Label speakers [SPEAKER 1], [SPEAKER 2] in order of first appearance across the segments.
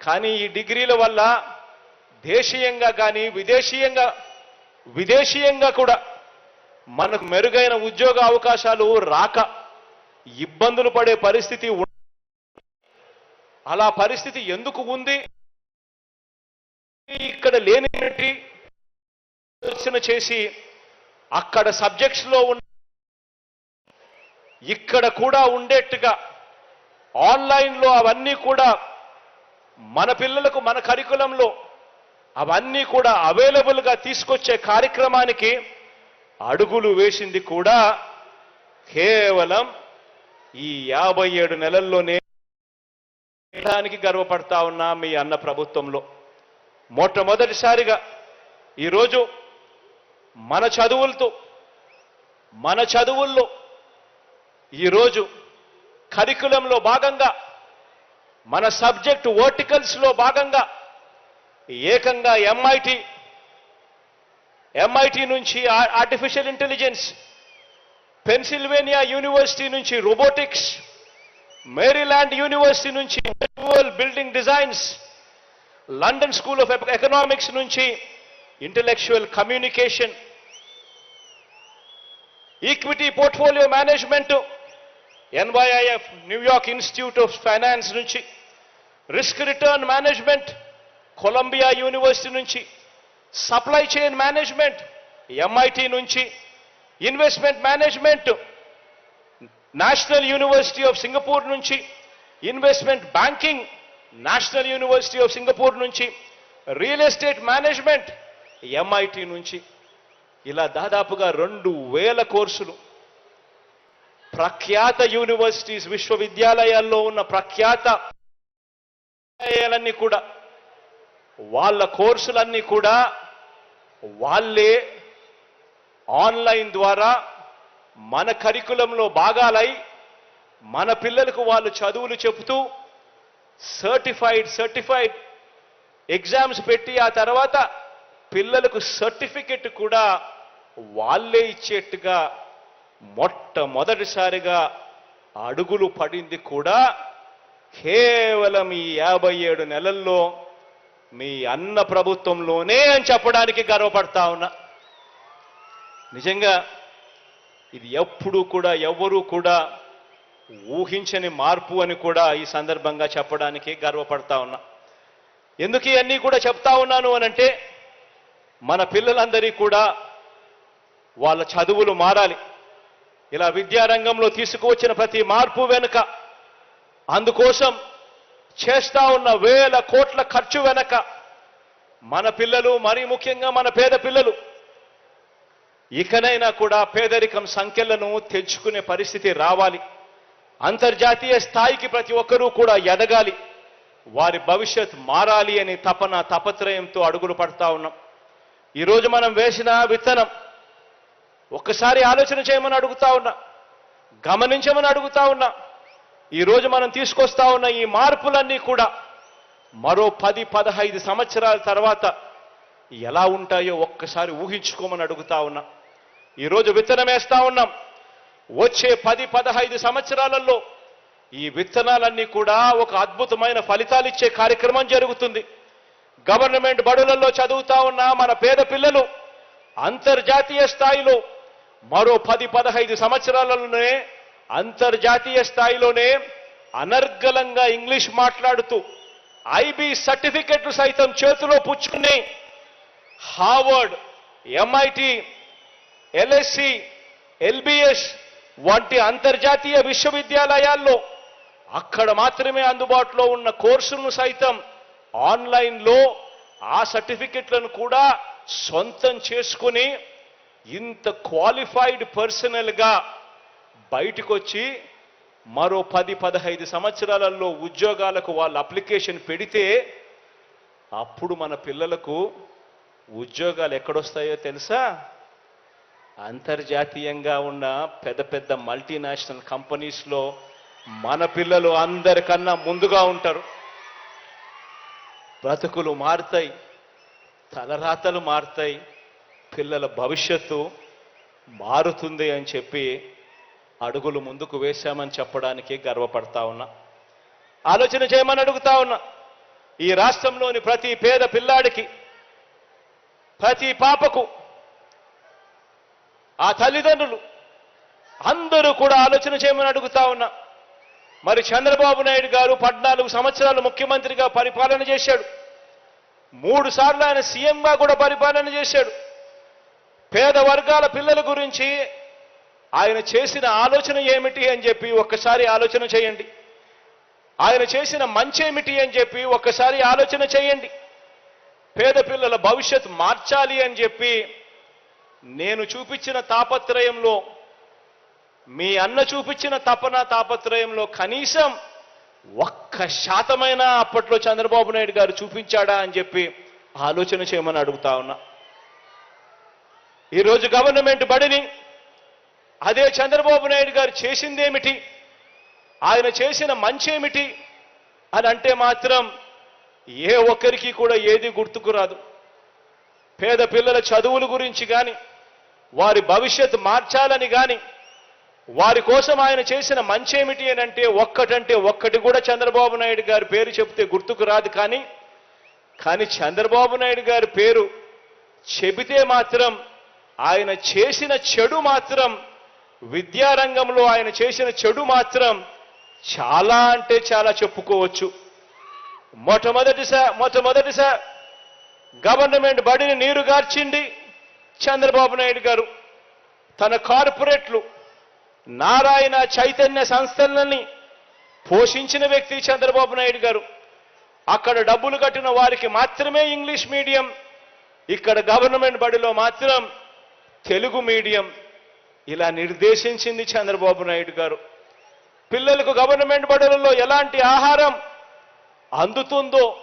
[SPEAKER 1] కానీ ఈ డిగ్రీల వల్ల దేశీయంగా కానీ విదేశీయంగా విదేశీయంగా కూడా మనకు మెరుగైన ఉద్యోగ అవకాశాలు రాక ఇబ్బందులు పడే పరిస్థితి అలా పరిస్థితి ఎందుకు ఉంది? ఇక్కడ లేనిటి ఆలోచన చేసి అక్కడ సబ్జెక్ట్స్లో ఉన్న ఇక్కడ కూడా ఉండేట్టుగా ఆన్లైన్లో అవన్నీ కూడా మన పిల్లలకు మన కరికులంలో అవన్నీ కూడా అవైలబుల్గా తీసుకొచ్చే కార్యక్రమానికి అడుగులు వేసింది కూడా కేవలం ఈ యాభై ఏడు నెలల్లోనే దానికి గర్వపడతా ఉన్నా మీ అన్న ప్రభుత్వంలో. మొట్టమొదటిసారిగా ఈరోజు మన చదువులతో మన చదువుల్లో ఈరోజు కరికులంలో భాగంగా మన సబ్జెక్ట్ వర్టికల్స్లో భాగంగా ఏకంగా ఎంఐటి ఎంఐటి నుంచి ఆర్టిఫిషియల్ ఇంటెలిజెన్స్ పెన్సిల్వేనియా యూనివర్సిటీ నుంచి రోబోటిక్స్ మేరీల్యాండ్ యూనివర్సిటీ నుంచి visual building designs London school of economics నుంచి intellectual communication equity portfolio management NYIF New York institute of finance నుంచి risk return management Columbia university నుంచి supply chain management MIT నుంచి investment management national university of Singapore నుంచి investment banking national university of Singapore నుంచి real estate management MIT నుంచి. ఇలా దాదాపుగా రెండు వేల కోర్సులు ప్రఖ్యాత యూనివర్సిటీస్ విశ్వవిద్యాలయాల్లో ఉన్న ప్రఖ్యాత విద్యాలయాలన్నీ కూడా వాళ్ళ కోర్సులన్నీ కూడా వాళ్ళే ఆన్లైన్ ద్వారా మన కరికులంలో భాగాలై మన పిల్లలకు వాళ్ళు చదువులు చెబుతూ సర్టిఫైడ్ సర్టిఫైడ్ ఎగ్జామ్స్ పెట్టి ఆ తర్వాత పిల్లలకు సర్టిఫికెట్ కూడా వాళ్ళే ఇచ్చేట్టుగా మొట్టమొదటిసారిగా అడుగులు పడింది కూడా కేవలం ఈ యాభై ఏడు నెలల్లో మీ అన్న ప్రభుత్వంలోనే అని చెప్పడానికి గర్వపడతా ఉన్నా. నిజంగా ఇది ఎప్పుడూ కూడా ఎవరూ కూడా ఊహించని మార్పు అని కూడా ఈ సందర్భంగా చెప్పడానికి గర్వపడతా ఉన్నా. ఎందుకు ఇవన్నీ కూడా చెప్తా ఉన్నాను అనంటే మన పిల్లలందరికీ కూడా వాళ్ళ చదువులు మారాలి. ఇలా విద్యారంగంలో తీసుకువచ్చిన ప్రతి మార్పు వెనుక అందుకోసం చేస్తా ఉన్న వేల కోట్ల ఖర్చు వెనక మన పిల్లలు మరీ ముఖ్యంగా మన పేద పిల్లలు ఇకనైనా కూడా పేదరికం సంఖ్యలను తెంచుకునే పరిస్థితి రావాలి. అంతర్జాతీయ స్థాయికి ప్రతి ఒక్కరూ కూడా ఎదగాలి. వారి భవిష్యత్ మారాలి అని తపన తపత్రయంతో అడుగులు పడతా ఉన్నాం. ఈరోజు మనం వేసిన విత్తనం ఒక్కసారి ఆలోచన చేయమని అడుగుతా ఉన్నా. గమనించమని అడుగుతా ఉన్నా. ఈరోజు మనం తీసుకొస్తా ఉన్న ఈ మార్పులన్నీ కూడా మరో పది పదహైదు సంవత్సరాల తర్వాత ఎలా ఉంటాయో ఒక్కసారి ఊహించుకోమని అడుగుతా ఉన్నా. ఈరోజు విత్తనం వేస్తా ఉన్నాం. వచ్చే పది పదహైదు సంవత్సరాలలో ఈ విత్తనాలన్నీ కూడా ఒక అద్భుతమైన ఫలితాలు ఇచ్చే కార్యక్రమం జరుగుతుంది. గవర్నమెంట్ బడులలో చదువుతా ఉన్న మన పేద పిల్లలు అంతర్జాతీయ స్థాయిలో మరో పది పదహైదు సంవత్సరాలలోనే అంతర్జాతీయ స్థాయిలోనే అనర్గళంగా ఇంగ్లీష్ మాట్లాడుతూ ఐబీ సర్టిఫికెట్లు సైతం చేతిలో పుచ్చుకుని హార్వర్డ్ ఎంఐటి ఎల్ఎస్సి ఎల్బిఎస్ వంటి అంతర్జాతీయ విశ్వవిద్యాలయాల్లో అక్కడ మాత్రమే అందుబాటులో ఉన్న కోర్సులను సైతం ఆన్లైన్లో ఆ సర్టిఫికెట్లను కూడా సొంతం చేసుకుని ఇంత క్వాలిఫైడ్ పర్సనల్గా బయటకు వచ్చి మరో పది పదహైదు సంవత్సరాలలో ఉద్యోగాలకు వాళ్ళు అప్లికేషన్ పెడితే అప్పుడు మన పిల్లలకు ఉద్యోగాలు ఎక్కడొస్తాయో తెలుసా? అంతర్జాతీయంగా ఉన్న పెద్ద పెద్ద మల్టీనేషనల్ కంపెనీస్లో మన పిల్లలు అందరికన్నా ముందుగా ఉంటారు. బ్రతుకులు మారుతాయి తలరాతలు మారుతాయి పిల్లల భవిష్యత్తు మారుతుంది అని చెప్పి అడుగులు ముందుకు వేశామని చెప్పడానికి గర్వపడతా ఉన్నా. ఆలోచన చేయమని అడుగుతా ఉన్నా. ఈ రాష్ట్రంలోని ప్రతి పేద పిల్లాడికి ప్రతి పాపకు ఆ తల్లిదండ్రులు అందరూ కూడా ఆలోచన చేయమని అడుగుతా ఉన్నా. మరి చంద్రబాబు నాయుడు గారు పద్నాలుగు సంవత్సరాలు ముఖ్యమంత్రిగా పరిపాలన చేశాడు. మూడు సార్లు ఆయన సీఎంగా కూడా పరిపాలన చేశాడు. పేద వర్గాల పిల్లల గురించి ఆయన చేసిన ఆలోచన ఏమిటి అని చెప్పి ఒక్కసారి ఆలోచన చేయండి. ఆయన చేసిన మంచేమిటి అని చెప్పి ఒక్కసారి ఆలోచన చేయండి. పేద పిల్లల భవిష్యత్ మార్చాలి అని చెప్పి నేను చూపించిన తాపత్రయంలో మీ అన్న చూపించిన తపన తాపత్రయంలో కనీసం ఒక్క శాతమైనా అప్పట్లో చంద్రబాబు నాయుడు గారు చూపించాడా అని చెప్పి ఆలోచన చేయమని అడుగుతా ఉన్నా. ఈరోజు గవర్నమెంట్ బడిని అదే చంద్రబాబు నాయుడు గారు చేసిందేమిటి? ఆయన చేసిన మంచేమిటి? అని అంటే మాత్రం ఏ ఒక్కరికి కూడా ఏది గుర్తుకు రాదు. పేద పిల్లల చదువుల గురించి కానీ వారి భవిష్యత్ మార్చాలని కానీ వారి కోసం ఆయన చేసిన మంచేమిటి అని అంటే ఒక్కటంటే ఒక్కటి కూడా చంద్రబాబు నాయుడు గారి పేరు చెప్తే గుర్తుకు రాదు కానీ కానీ చంద్రబాబు నాయుడు గారి పేరు చెబితే మాత్రం ఆయన చేసిన చెడు మాత్రం విద్యారంగంలో ఆయన చేసిన చెడు మాత్రం చాలా అంటే చాలా చెప్పుకోవచ్చు. మొట్టమొదటిసా మొట్టమొదటిసా గవర్నమెంట్ బడిని నీరు గార్చింది చంద్రబాబు నాయుడు గారు. తన కార్పొరేట్లు నారాయణ చైతన్య సంస్థలని పోషించిన వ్యక్తి చంద్రబాబు నాయుడు గారు. అక్కడ డబ్బులు కట్టిన వారికి మాత్రమే ఇంగ్లీష్ మీడియం ఇక్కడ గవర్నమెంట్ బడిలో మాత్రం తెలుగు మీడియం ఇలా నిర్దేశించింది చంద్రబాబు నాయుడు గారు. పిల్లలకు గవర్నమెంట్ బడులలో ఎలాంటి ఆహారం అందుతుందో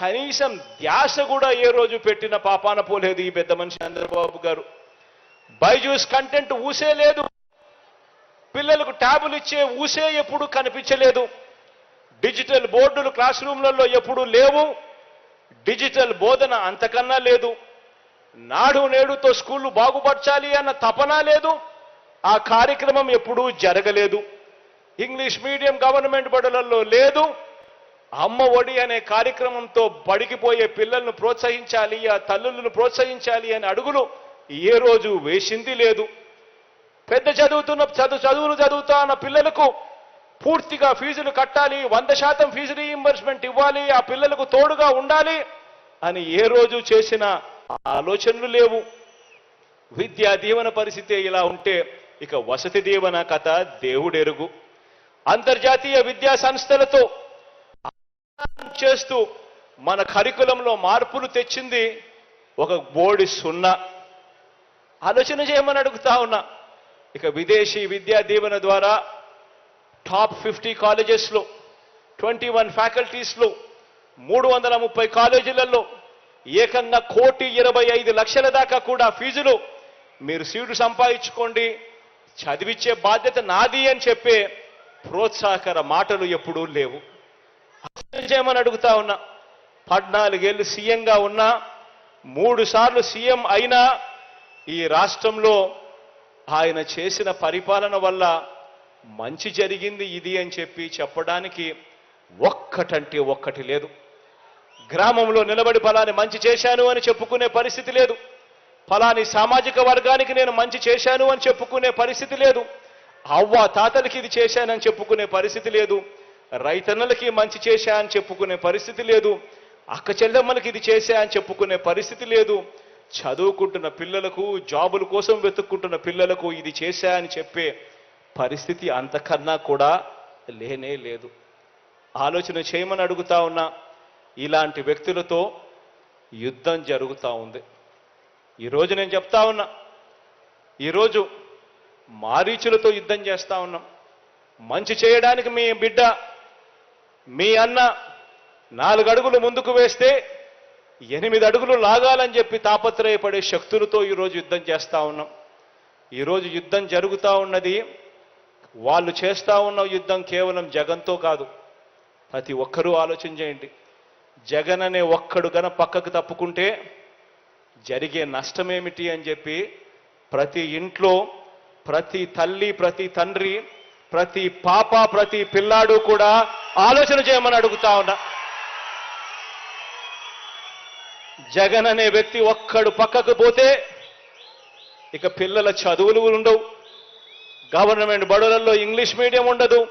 [SPEAKER 1] కనీసం ధ్యాస కూడా ఏ రోజు పెట్టిన పాపాన పోలేదు ఈ పెద్ద మనిషి చంద్రబాబు గారు. బైజూస్ కంటెంట్ ఊసే లేదు. పిల్లలకు ట్యాబులు ఇచ్చే ఊసే ఎప్పుడు కనిపించలేదు. డిజిటల్ బోర్డులు క్లాస్ రూమ్లలో ఎప్పుడు లేవు. డిజిటల్ బోధన అంతకన్నా లేదు. నాడు నేడుతో స్కూళ్ళు బాగుపరచాలి అన్న తపన లేదు. ఆ కార్యక్రమం ఎప్పుడూ జరగలేదు. ఇంగ్లీష్ మీడియం గవర్నమెంట్ బడులలో లేదు. అమ్మ ఒడి అనే కార్యక్రమంతో బడికిపోయే పిల్లలను ప్రోత్సహించాలి ఆ తల్లులను ప్రోత్సహించాలి అనే అడుగులు ఏ రోజు వేసింది లేదు. పెద్ద చదువుతున్న చదువు చదువులు చదువుతా అన్న పిల్లలకు పూర్తిగా ఫీజులు కట్టాలి వంద శాతం ఫీజు రీఇంబర్స్మెంట్ ఇవ్వాలి ఆ పిల్లలకు తోడుగా ఉండాలి అని ఏ రోజు చేసిన ఆలోచనలు లేవు. విద్యా దీవెన పరిస్థితి ఇలా ఉంటే ఇక వసతి దీవెన కథ దేవుడెరుగు. అంతర్జాతీయ విద్యా సంస్థలతో చేస్తూ మన కరికులంలో మార్పులు తెచ్చింది ఒక బోడి సున్నా. ఆలోచన చేయమని అడుగుతా ఉన్నా. ఇక విదేశీ విద్యా దీవెన ద్వారా టాప్ ఫిఫ్టీ కాలేజెస్లో ట్వంటీ వన్ ఫ్యాకల్టీస్లో మూడు వందల ముప్పై కాలేజీలలో ఏకంగా కోటి ఇరవై ఐదు లక్షల దాకా కూడా ఫీజులు మీరు సీటు సంపాదించుకోండి చదివించే బాధ్యత నాది అని చెప్పే ప్రోత్సాహకర మాటలు ఎప్పుడూ లేవు. చేయమని అడుగుతా ఉన్నా పద్నాలుగేళ్ళు సీఎంగా ఉన్నా మూడు సార్లు సీఎం అయినా ఈ రాష్ట్రంలో ఆయన చేసిన పరిపాలన వల్ల మంచి జరిగింది ఇది అని చెప్పి చెప్పడానికి ఒక్కటంటే ఒక్కటి లేదు. గ్రామంలో నిలబడి ఫలాన్ని మంచి చేశాను అని చెప్పుకునే పరిస్థితి లేదు. ఫలాని సామాజిక వర్గానికి నేను మంచి చేశాను అని చెప్పుకునే పరిస్థితి లేదు. అవ్వ తాతలకి ఇది చేశానని చెప్పుకునే పరిస్థితి లేదు. రైతన్నలకి మంచి చేశా అని చెప్పుకునే పరిస్థితి లేదు. అక్క చెల్లెమ్మలకి ఇది చేశా అని చెప్పుకునే పరిస్థితి లేదు. చదువుకుంటున్న పిల్లలకు జాబుల కోసం వెతుక్కుంటున్న పిల్లలకు ఇది చేశా అని చెప్పే పరిస్థితి అంతకన్నా కూడా లేనే లేదు. ఆలోచన చేయమని అడుగుతా ఉన్నా ఇలాంటి వ్యక్తులతో యుద్ధం జరుగుతూ ఉంది. ఈరోజు నేను చెప్తా ఉన్నా ఈరోజు మారీచులతో యుద్ధం చేస్తూ ఉన్నాం. మంచి చేయడానికి మీ బిడ్డ మీ అన్న నాలుగు అడుగులు ముందుకు వేస్తే ఎనిమిది అడుగులు లాగాలని చెప్పి తాపత్రయపడే శక్తులతో ఈరోజు యుద్ధం చేస్తూ ఉన్నాం. ఈరోజు యుద్ధం జరుగుతూ ఉన్నది. వాళ్ళు చేస్తూ ఉన్న యుద్ధం కేవలం జగన్తో కాదు. ప్రతి ఒక్కరూ ఆలోచన చేయండి. జగన్ అనే ఒక్కడు గన పక్కకు తప్పుకుంటే జరిగే నష్టమేమిటి అని చెప్పి ప్రతి ఇంట్లో ప్రతి తల్లి ప్రతి తండ్రి ప్రతి పాప ప్రతి పిల్లాడు కూడా ఆలోచన చేయమని అడుగుతా ఉన్నా. జగన్ అనే వ్యక్తి ఒక్కడు పక్కకు పోతే ఇక పిల్లల చదువులు ఉండవు. గవర్నమెంట్ బడులలో ఇంగ్లీష్ మీడియం ఉండదు.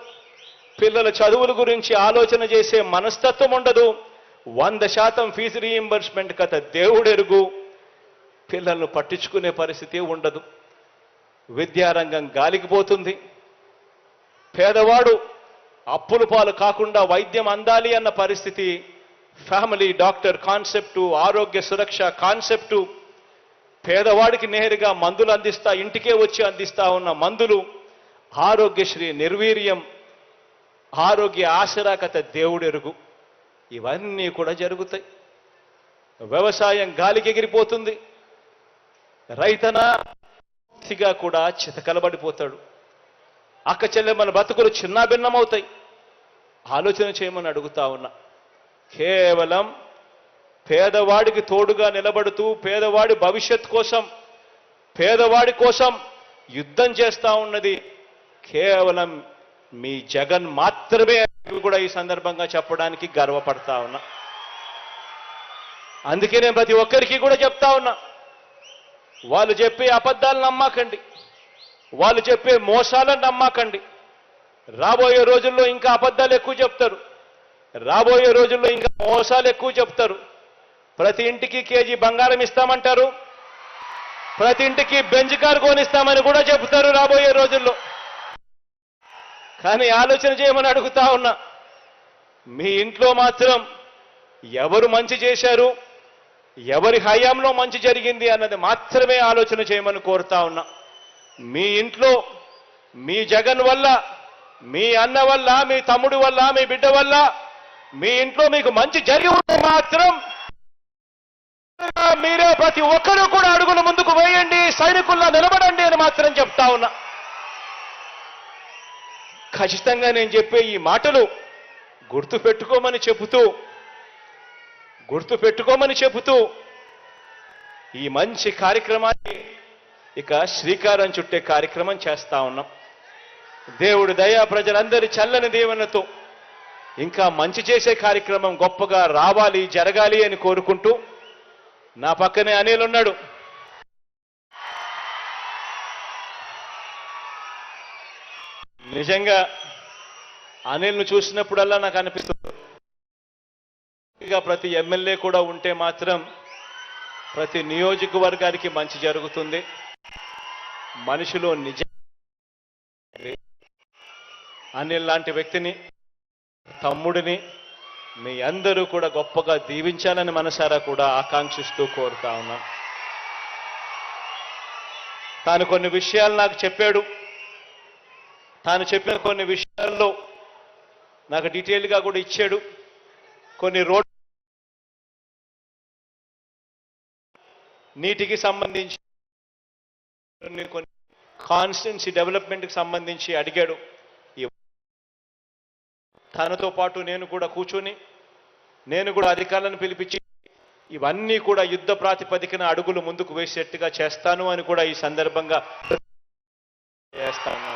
[SPEAKER 1] పిల్లల చదువుల గురించి ఆలోచన చేసే మనస్తత్వం ఉండదు. వంద శాతం ఫీజు రీయింబర్స్మెంట్ కథ దేవుడెరుగు. పిల్లలను పట్టించుకునే పరిస్థితి ఉండదు. విద్యారంగం గాలికిపోతుంది పేదవాడు అప్పుల పాలు కాకుండా వైద్యం అందాలి అన్న పరిస్థితి ఫ్యామిలీ డాక్టర్ కాన్సెప్టు ఆరోగ్య సురక్ష కాన్సెప్టు పేదవాడికి నేరుగా మందులు అందిస్తా ఇంటికే వచ్చి అందిస్తా ఉన్న మందులు ఆరోగ్యశ్రీ నిర్వీర్యం ఆరోగ్య ఆశరాకత దేవుడెరుగు. ఇవన్నీ కూడా జరుగుతాయి. వ్యవసాయం గాలికి ఎగిరిపోతుంది. రైతన పూర్తిగా కూడా చితకలబడిపోతాడు. అక్క చెల్లెమ్మల బతుకులు చిన్నాభిన్నమవుతాయి ఆలోచన చేయమని అడుగుతా ఉన్నా. కేవలం పేదవాడికి తోడుగా నిలబడుతూ పేదవాడి భవిష్యత్ కోసం పేదవాడి కోసం యుద్ధం చేస్తా ఉన్నది కేవలం మీ జగన్ మాత్రమే కూడా ఈ సందర్భంగా చెప్పడానికి గర్వపడతా ఉన్నా. అందుకే నేను ప్రతి ఒక్కరికి కూడా చెప్తా ఉన్నా. వాళ్ళు చెప్పే అబద్ధాలు నమ్మకండి. వాళ్ళు చెప్పే మోసాలను నమ్మకండి. రాబోయే రోజుల్లో ఇంకా అబద్ధాలు ఎక్కువ చెప్తారు. రాబోయే రోజుల్లో ఇంకా మోసాలు ఎక్కువ చెప్తారు. ప్రతి ఇంటికి కేజీ బంగారం ఇస్తామంటారు. ప్రతి ఇంటికి బెంచ్ కారు కొనిస్తామని కూడా చెప్తారు రాబోయే రోజుల్లో. కానీ ఆలోచన చేయమని అడుగుతా ఉన్నా. మీ ఇంట్లో మాత్రం ఎవరు మంచి చేశారు? ఎవరి హయాంలో మంచి జరిగింది అన్నది మాత్రమే ఆలోచన చేయమని కోరుతా ఉన్నా. మీ ఇంట్లో మీ జగన్ వల్ల మీ అన్న వల్ల మీ తమ్ముడు వల్ల మీ బిడ్డ వల్ల మీ ఇంట్లో మీకు మంచి జరిగి ఉంటే మాత్రం మీరే ప్రతి ఒక్కరూ కూడా అడుగులు ముందుకు వేయండి సైనికుల్లా నిలబడండి అని మాత్రం చెప్తా ఉన్నా. ఖచ్చితంగా నేను చెప్పే ఈ మాటలు గుర్తు పెట్టుకోమని చెబుతూ గుర్తు పెట్టుకోమని చెబుతూ ఈ మంచి కార్యక్రమాన్ని ఇక శ్రీకారం చుట్టే కార్యక్రమం చేస్తా ఉన్నాం. దేవుడు దయా ప్రజలందరి చల్లని దీవెనతో ఇంకా మంచి చేసే కార్యక్రమం గొప్పగా రావాలి జరగాలి అని కోరుకుంటూ నా పక్కనే అనిల్ ఉన్నాడు. నిజంగా అనిల్ను చూసినప్పుడల్లా నాకు అనిపిస్తుంది. ఇక ప్రతి ఎమ్మెల్యే కూడా ఉంటే మాత్రం ప్రతి నియోజకవర్గానికి మంచి జరుగుతుంది. మనిషిలో నిజ అనిల్ లాంటి వ్యక్తిని తమ్ముడిని మీ అందరూ కూడా గొప్పగా దీవించాలని మనసారా కూడా ఆకాంక్షిస్తూ కోరుతా ఉన్నాను తాను కొన్ని విషయాలు నాకు చెప్పాడు. తాను చెప్పిన కొన్ని విషయాల్లో నాకు డీటెయిల్గా కూడా ఇచ్చాడు. కొన్ని రోడ్ నీటికి సంబంధించి కొన్ని కొన్ని కాన్స్టిట్యున్సీ డెవలప్మెంట్కి సంబంధించి అడిగాడు. తనతో పాటు నేను కూడా కూర్చొని నేను కూడా అధికారులను పిలిపించి ఇవన్నీ కూడా యుద్ధ ప్రాతిపదికన అడుగులు ముందుకు వేసేట్టుగా చేస్తాను అని కూడా ఈ సందర్భంగా చేస్తాను.